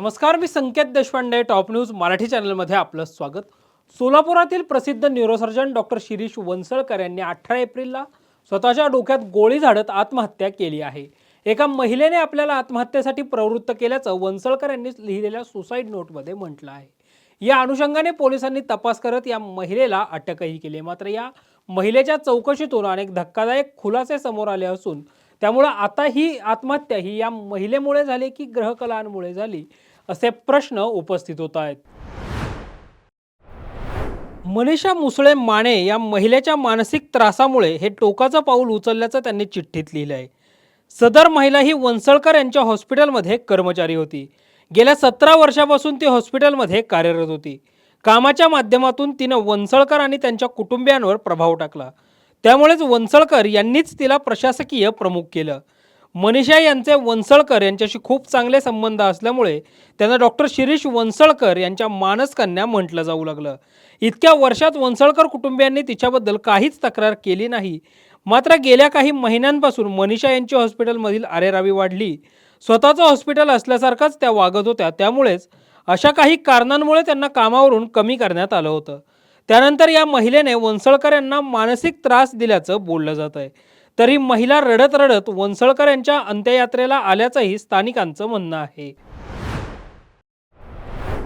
नमस्कार मी Sanket Deshpande top news Marathi चॅनलमध्ये आपलं स्वागत. सोलापुरातील प्रसिद्ध न्यूरोसर्जन डॉक्टर शिरीष वंसळकर यांनी अठरा एप्रिलला स्वतःच्या डोक्यात गोळी झाडत आत्महत्या केली आहे. एका महिलेने आपल्याला आत्महत्येसाठी प्रवृत्त केल्याचं वंसळकर यांनी लिहिलेल्या सुसाईड नोटमध्ये म्हटलं आहे. या अनुषंगाने पोलिसांनी तपास करत या महिलेला अटकही केली. मात्र या महिलेच्या चौकशीतून अनेक धक्कादायक खुलासे समोर आले असून त्यामुळं आता ही आत्महत्या ही या महिलेमुळे झाली की ग्रहकलांमुळे झाली? असे प्रश्न उपस्थित होत आहेत. मनीषा मुसळे माने या महिलेच्या मानसिक त्रासामुळे हे टोकाचं पाऊल उचलल्याचं त्यांनी चिठ्ठीत लिहिलं आहे सदर महिला ही वंसळकर यांच्या हॉस्पिटलमध्ये कर्मचारी होती. गेल्या सतरा वर्षापासून ती हॉस्पिटलमध्ये कार्यरत होती. कामाच्या माध्यमातून तिनं वंसळकर आणि त्यांच्या कुटुंबियांवर प्रभाव टाकला. त्यामुळेच वंसळकर यांनीच तिला प्रशासकीय प्रमुख केलं. मनीषा यांचे वंसळकर यांच्याशी खूप चांगले संबंध असल्यामुळे त्यांना डॉक्टर शिरीष वंसळकर यांच्या मानसकन्या म्हटलं जाऊ लागलं. इतक्या वर्षात वंसळकर कुटुंबियांनी तिच्याबद्दल काहीच तक्रार केली नाही. मात्र गेल्या काही महिन्यांपासून मनीषा यांची हॉस्पिटलमधील आरेरावी वाढली. स्वतःचं हॉस्पिटल असल्यासारखंच त्या वागत होत्या. त्यामुळेच अशा काही कारणांमुळे त्यांना कामावरून कमी करण्यात आलं होतं. त्यानंतर या महिलेने वंसळकर यांना मानसिक त्रास दिल्याचं बोललं जात आहे तरी महिला रडत रडत वंसळकर यांच्या अंत्ययात्रेला आल्याचंही स्थानिकांचं म्हणणं आहे.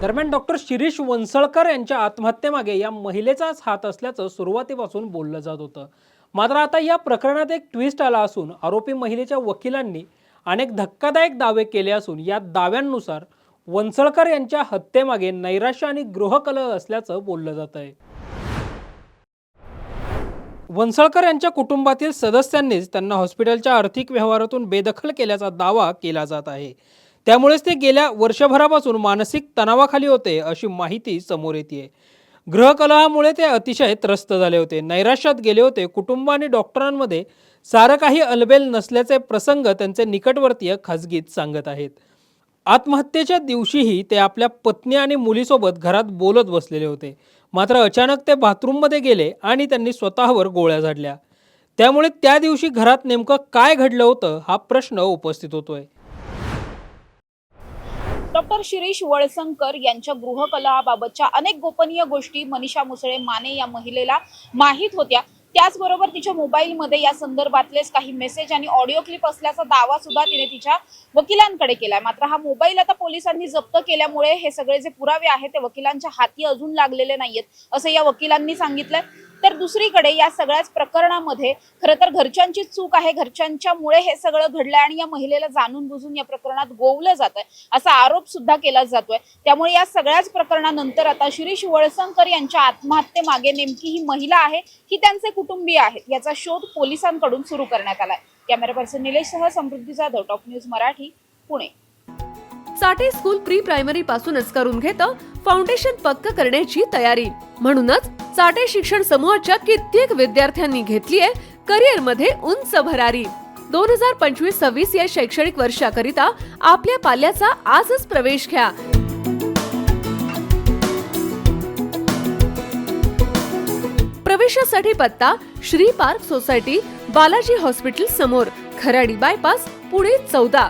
दरम्यान डॉक्टर शिरीष वंसळकर यांच्या आत्महत्येमागे या महिलेचाच हात असल्याचं सुरुवातीपासून बोललं जात होतं. मात्र आता या प्रकरणात एक ट्विस्ट आला असून आरोपी महिलेच्या वकिलांनी अनेक धक्कादायक दावे केले असून या दाव्यांनुसार वंसळकर यांच्या हत्येमागे नैराश्य आणि गृहकलह असल्याचं बोललं जात आहे वनसळकर यांच्या कुटुंबातील सदस्यांनीच त्यांना हॉस्पिटलच्या आर्थिक व्यवहारातून बेदखल केल्याचा दावा केला जात आहे. त्यामुळेच ते गेल्या वर्षभरापासून मानसिक तणावाखाली होते अशी माहिती समोर येते गृहकलहामुळे ते अतिशय त्रस्त झाले होते. नैराश्यात गेले होते. कुटुंब आणि डॉक्टरांमध्ये सारं काही अलबेल नसल्याचे प्रसंग त्यांचे निकटवर्तीय खाजगीत सांगत आहेत. आत्महत्येच्या दिवशीही ते आपल्या पत्नी आणि मुलीसोबत घरात बोलत बसलेले होते. मात्र अचानक ते बाथरूममध्ये गेले आणि त्यांनी स्वतःवर गोळ्या झाडल्या. त्यामुळे त्या दिवशी घरात नेमकं काय घडलं होतं हा प्रश्न उपस्थित होतोय. डॉक्टर शिरीष वळसंकर यांच्या गृहकलाबाबतच्या अनेक गोपनीय गोष्टी मनीषा मुसळे माने या महिलेला माहीत होत्या. त्याचबरोबर तिच्या मोबाईलमध्ये या संदर्भातलेच काही मेसेज आणि ऑडिओ क्लिप असल्याचा दावा सुद्धा तिने तिच्या वकिलांकडे केलाय. मात्र हा मोबाईल आता पोलिसांनी जप्त केल्यामुळे हे सगळे जे पुरावे आहेत ते वकिलांच्या हाती अजून लागलेले नाहीयेत असं या वकिलांनी सांगितलंय. तर दुसरीकडे या सगळ्याच प्रकरणामध्ये खरं तर घरच्यांची चूक आहे. घरच्यांच्यामुळे हे सगळं घडलंय आणि या महिलेला जाणून बुजून या प्रकरणात गोवलं जात आहे असा आरोप सुद्धा केला जातोय. त्यामुळे या सगळ्याच प्रकरणानंतर आता शिरीष वळसंकर यांच्या आत्महत्येमागे नेमकी ही महिला आहे की त्यांचे कुटुंबीय आहेत याचा शोध पोलिसांकडून सुरू करण्यात आलाय. Camera person निलेशसह Samruddhi Jadhav top news Marathi Pune. Sathe school pre primary पासूनच करून घेतं फाउंडेशन पक्क करण्याची तयारी. म्हणूनच साठे शिक्षण समूहाच्या कित्येक विद्यार्थ्यांनी घेतलीय करिअरमध्ये उंच भरारी. दोन हजार पंचवीस सव्वीस या शैक्षणिक वर्षाकरिता आपल्या पाल्याचा आजच प्रवेश घ्या. प्रवेशासाठी पत्ता Shri park society Balaji hospital समोर खराडी बायपास पुणे चौदा.